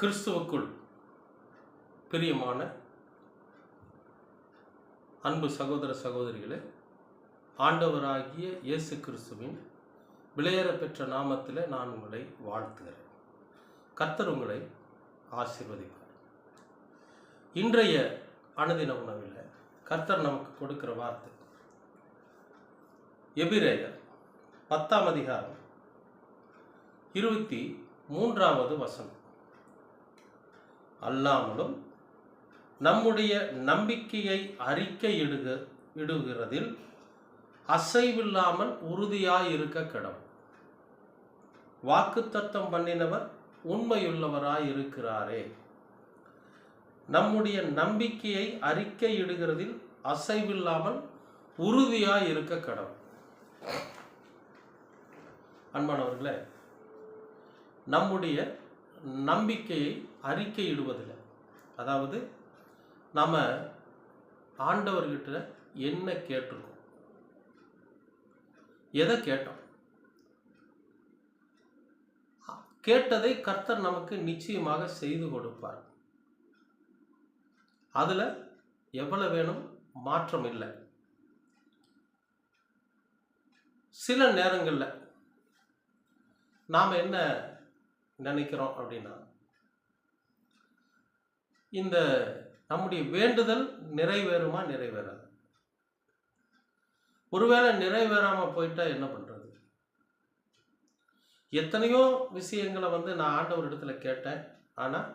கிறிஸ்துவுக்குள் பிரியமான அன்பு சகோதர சகோதரிகளே ஆண்டவராகிய இயேசு கிறிஸ்துவின் விலையேற பெற்ற நாமத்தில் நான் உங்களை வாழ்த்துகிறேன். கர்த்தர் உங்களை ஆசிர்வதிப்பார். இன்றைய அனுதின உணவில் கர்த்தர் நமக்கு கொடுக்கிற வார்த்தை எபிரேயர் பத்தாம் அதிகாரம் இருபத்தி மூன்றாவது வசனம். அல்லாமலும் நம்முடைய நம்பிக்கையை அறிக்கை இடுக இடுகிறதில் அசைவில்லாமல் உறுதியாய் இருக்க கிடம். வாக்குத்தத்தம் பண்ணினவர் உண்மையுள்ளவராய் இருக்கிறாரே நம்முடைய நம்பிக்கையை அறிக்கை இடுகிறதில் அசைவில்லாமல் உறுதியாய் இருக்க கடம். அன்பானவர்களே நம்முடைய நம்பிக்கையை அறிக்கையிடுவதில்லை. அதாவது நம்ம ஆண்டவர்கிட்ட என்ன கேட்டிருக்கோம்? எதை கேட்டோம்? கேட்டதை கர்த்தர் நமக்கு நிச்சயமாக செய்து கொடுப்பார். அதில் எவ்வளவு வேணும்? மாற்றம் இல்லை. சில நேரங்களில் நாம் என்ன நினைக்கிறோம் அப்படின்னா இந்த நம்முடைய வேண்டுதல் நிறைவேறுமா நிறைவேறாது. ஒருவேளை நிறைவேறாமல் போயிட்டா என்ன பண்ணுறது எத்தனையோ விஷயங்களை வந்து நான் ஆண்டவர் இடத்துல கேட்டேன். ஆனால்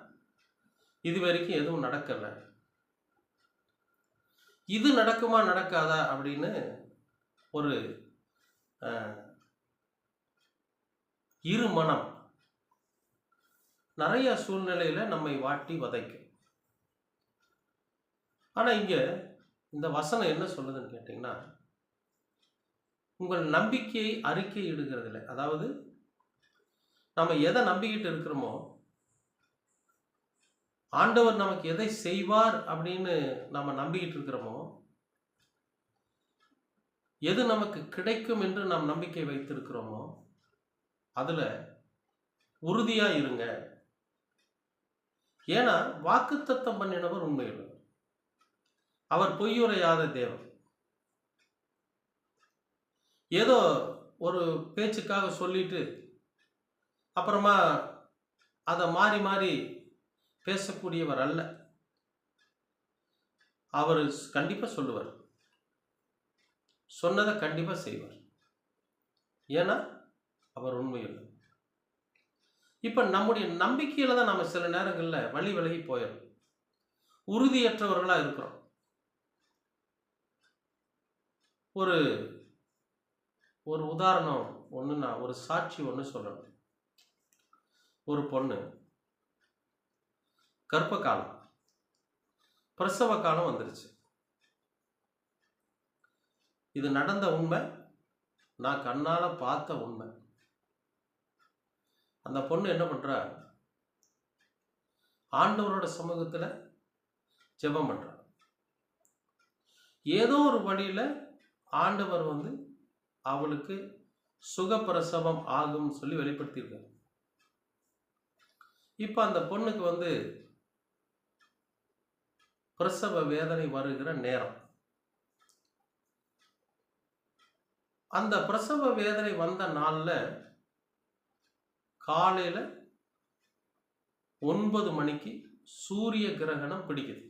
இது வரைக்கும் எதுவும் நடக்கலை. இது நடக்குமா நடக்காதா அப்படின்னு ஒரு இரு மனம் நிறைய சூழ்நிலையில் நம்மை வாட்டி வதைக்கும். ஆனால் இங்கே இந்த வசனம் என்ன சொல்லுதுன்னு கேட்டிங்கன்னா உங்கள் நம்பிக்கையை அறிக்கை இடுகிறதில்ல. அதாவது நம்ம எதை நம்பிக்கிட்டு இருக்கிறோமோ ஆண்டவர் நமக்கு எதை செய்வார் அப்படின்னு நம்ம நம்பிக்கிட்டு இருக்கிறோமோ எது நமக்கு கிடைக்கும் என்று நாம் நம்பிக்கை வைத்திருக்கிறோமோ அதில் உறுதியாக இருங்க. ஏன்னா வாக்குத்தத்தம் பண்ணினவர் உண்மையுள்ளவர் அவர் பொய்யுரையாத தேவன். ஏதோ ஒரு பேச்சுக்காக சொல்லிட்டு அப்புறமா அதை மாறி மாறி பேசக்கூடியவர் அல்ல. அவர் கண்டிப்பாக சொல்லுவார். சொன்னதை கண்டிப்பாக செய்வார். ஏன்னா அவர் உண்மையுள்ளவர் இப்போ நம்முடைய நம்பிக்கையில் தான் நம்ம சில நேரங்களில் வழி விலகி போயிடும் உறுதியற்றவர்களாக இருக்கிறோம். ஒரு ஒரு உதாரணம் ஒன்று நான் ஒரு சாட்சி ஒன்று சொல்லணும். ஒரு பொண்ணு கர்ப்ப காலம் பிரசவ காலம் வந்துருச்சு. இது நடந்த உண்மை நான் கண்ணால் பார்த்த உண்மை. அந்த பொண்ணு என்ன பண்ணுறா ஆண்டவரோட சமூகத்தில் ஜெபம் பண்ணுறா ஏதோ ஒரு வழியில் ஆண்டவர் வந்து அவளுக்கு சுகப்பிரசவம் ஆகும்னு சொல்லி வெளிப்படுத்தியிருக்காரு. இப்போ அந்த பொண்ணுக்கு வந்து பிரசவ வேதனை வருகிற நேரம். அந்த பிரசவ வேதனை வந்த நாளில் காலையில் ஒன்பது மணிக்கு சூரிய கிரகணம் பிடிக்குது.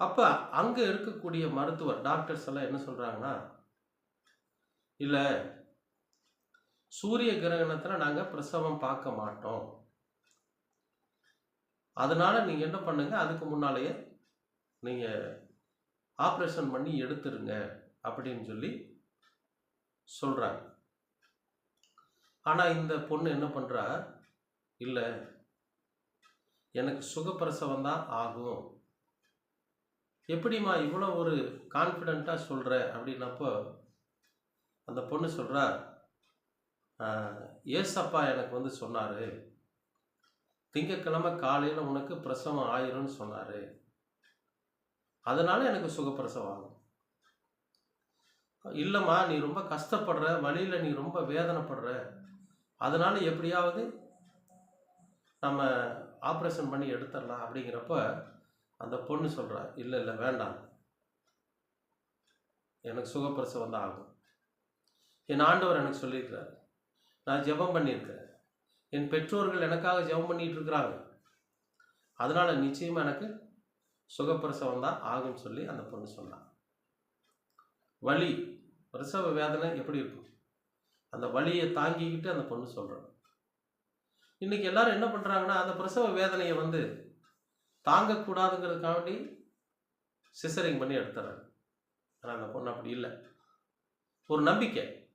அப்போ அங்கே இருக்கக்கூடிய மருத்துவர் டாக்டர்ஸ் எல்லாம் என்ன சொல்கிறாங்கன்னா இல்லை சூரிய கிரகணத்தில் நாங்கள் பிரசவம் பார்க்க மாட்டோம். அதனால் நீங்கள் என்ன பண்ணுங்கள் அதுக்கு முன்னாலேயே நீங்கள் ஆப்ரேஷன் பண்ணி எடுத்துருங்க. அப்படின்னு சொல்லி சொல்கிறாங்க ஆனால் இந்த பொண்ணு என்ன பண்ணுறா இல்லை எனக்கு சுகப்பிரசவம் தான் ஆகும். எப்படிம்மா இவ்வளோ ஒரு கான்ஃபிடெண்ட்டாக சொல்கிற அப்படின்னப்போ அந்த பொண்ணு சொல்கிறா ஏசப்பா எனக்கு வந்து சொன்னார். திங்கக்கிழமை காலையில் உனக்கு பிரசவம் ஆயிரும்னு சொன்னார். அதனால் எனக்கு சுகப்பிரசவம் ஆகும். இல்லைம்மா நீ ரொம்ப கஷ்டப்படுற வழியில் நீ ரொம்ப வேதனைப்படுற. அதனால் எப்படியாவது நம்ம ஆப்ரேஷன் பண்ணி எடுத்துடலாம் அப்படிங்கிறப்ப அந்த பொண்ணு சொல்கிறா இல்லை இல்லை வேண்டாம். எனக்கு சுகப்பிரசவம் தான் ஆகும். என் ஆண்டவர் எனக்கு சொல்லியிருக்கிறார். நான் ஜெபம் பண்ணியிருக்கிறேன். என் பெற்றோர்கள் எனக்காக ஜெபம் பண்ணிட்டு இருக்கிறாங்க. அதனால் நிச்சயமாக எனக்கு சுகப்பிரசவம் தான் ஆகும்னு சொல்லி அந்த பொண்ணு சொன்னான் வலி பிரசவ வேதனை எப்படி இருக்கும்? அந்த வலியை தாங்கிக்கிட்டு அந்த பொண்ணு சொல்கிறான் இன்னைக்கு எல்லாரும் என்ன பண்ணுறாங்கன்னா அந்த பிரசவ வேதனையை வந்து தாங்கக்கூடாதுங்கிறதுக்காண்டி சிசரிங் பண்ணி எடுத்துறாங்க. ஆனால் அந்த பொண்ணு அப்படி இல்லை. ஒரு நம்பிக்கை.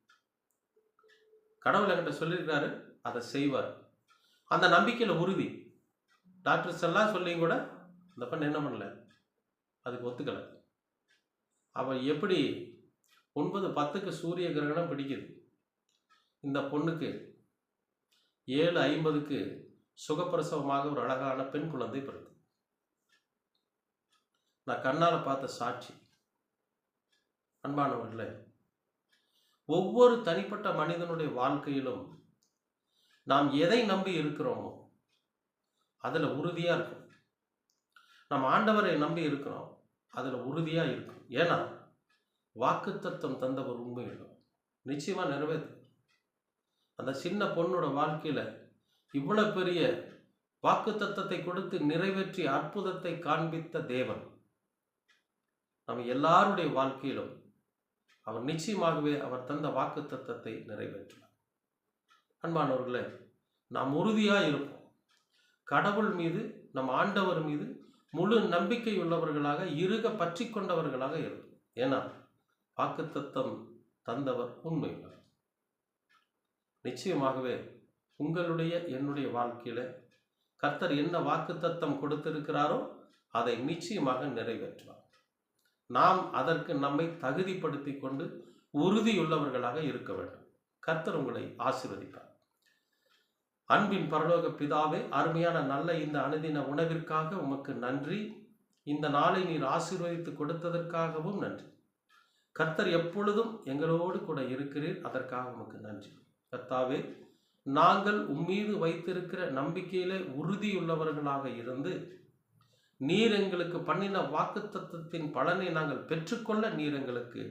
கடவுள் என்கிட்ட சொல்லியிருக்காரு அதை செய்வார். அந்த நம்பிக்கையில் உறுதி. டாக்டர்ஸ் எல்லாம் சொல்லியும் கூட அந்த பெண் என்ன பண்ணல. அதுக்கு ஒத்துக்கலை. அவள் எப்படி ஒன்பது பத்துக்கு சூரிய கிரகணம் பிடிக்குது. இந்த பொண்ணுக்கு ஏழு ஐம்பதுக்கு சுகப்பிரசவமாக ஒரு அழகான பெண் குழந்தை பிறகு நான் கண்ணால் பார்த்த சாட்சி அன்பானவர்களே ஒவ்வொரு தனிப்பட்ட மனிதனுடைய வாழ்க்கையிலும் நாம் எதை நம்பி இருக்கிறோமோ அதில் உறுதியாக இருக்கும். நம்ம ஆண்டவரை நம்பி இருக்கிறோம் அதில் உறுதியாக இருக்கும். ஏன்னா வாக்குத்தத்தம் தந்தவர் உண்மை நிச்சயமாக நிறைவேற்றும் அந்த சின்ன பொண்ணோட வாழ்க்கையில் இவ்வளோ பெரிய வாக்குத்தத்தத்தை கொடுத்து நிறைவேற்றி அற்புதத்தை காண்பித்த தேவன். நம்ம எல்லாருடைய வாழ்க்கையிலும் அவர் நிச்சயமாகவே அவர் தந்த வாக்குத்தத்தத்தை நிறைவேற்றினார் அன்பானவர்களே நாம் உறுதியாக இருப்போம். கடவுள் மீது நம் ஆண்டவர் மீது முழு நம்பிக்கை உள்ளவர்களாக இருக பற்றி கொண்டவர்களாக இருக்கும் ஏன்னா வாக்குத்தத்தம் தந்தவர் உண்மையுள்ளவர் நிச்சயமாகவே உங்களுடைய என்னுடைய வாழ்க்கையில் கர்த்தர் என்ன வாக்குத்தத்தம் கொடுத்திருக்கிறாரோ அதை நிச்சயமாக நிறைவேற்றுவார். நாம் அதற்கு நம்மை தகுதிப்படுத்தி கொண்டு உறுதியுள்ளவர்களாக இருக்க வேண்டும். கர்த்தர் உங்களை ஆசீர்வதிப்பார். அன்பின் பரலோக பிதாவே அருமையான நல்ல இந்த அனுதின உணவிற்காக உமக்கு நன்றி. இந்த நாளை நீர் ஆசீர்வதித்து கொடுத்ததற்காகவும் நன்றி. கர்த்தர் எப்பொழுதும் எங்களோடு கூட இருக்கிறீர். அதற்காக உமக்கு நன்றி. கர்த்தாவே நாங்கள் உம்மீது வைத்திருக்கிற நம்பிக்கையில உறுதியுள்ளவர்களாக இருந்து நீர் எங்களுக்கு பண்ணின வாக்குத்தத்தத்தின் பலனை நாங்கள் பெற்றுக்கொள்ள நீர் எங்களுக்கு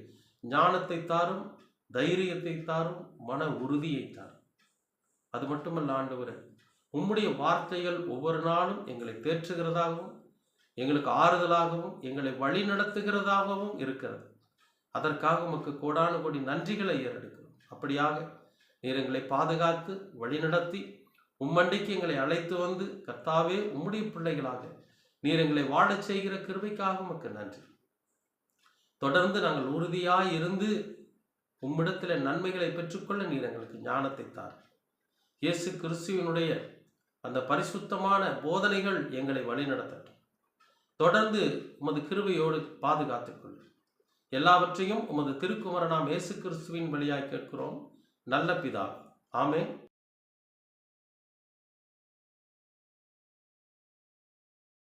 ஞானத்தை தாரும் தைரியத்தை தாரும் மன உறுதியை தாரும். அது மட்டுமல்ல ஆண்டவரே உம்முடைய வார்த்தைகள் ஒவ்வொரு நாளும் எங்களை தேற்றுகிறதாகவும் எங்களுக்கு ஆறுதலாகவும் எங்களை வழி நடத்துகிறதாகவும் இருக்கிறது. அதற்காக உமக்கு கோடானு கோடி நன்றிகளை ஏறெடுக்கிறோம். அப்படியாக நீர் எங்களை பாதுகாத்து வழிநடத்தி உம்மண்டைக்கு எங்களை அழைத்து வந்து கர்த்தாவே உம்முடைய பிள்ளைகளாக நீர் எங்களை வாழச் செய்கிற கிருபைக்காக உமக்கு நன்றி. தொடர்ந்து நாங்கள் உறுதியாய் இருந்து உம்மிடத்தில் நன்மைகளை பெற்றுக்கொள்ள நீர் எங்களுக்கு ஞானத்தை தார். இயேசு கிறிஸ்துவினுடைய அந்த பரிசுத்தமான போதனைகள் எங்களை வழிநடத்தட்டும். தொடர்ந்து உமது கிருபையோடு பாதுகாத்துக் கொள்ளும் எல்லாவற்றையும் உமது திருக்குமரனாம் இயேசு கிறிஸ்துவின் வழியாய் கேட்கிறோம். நல்ல பிதா ஆமென்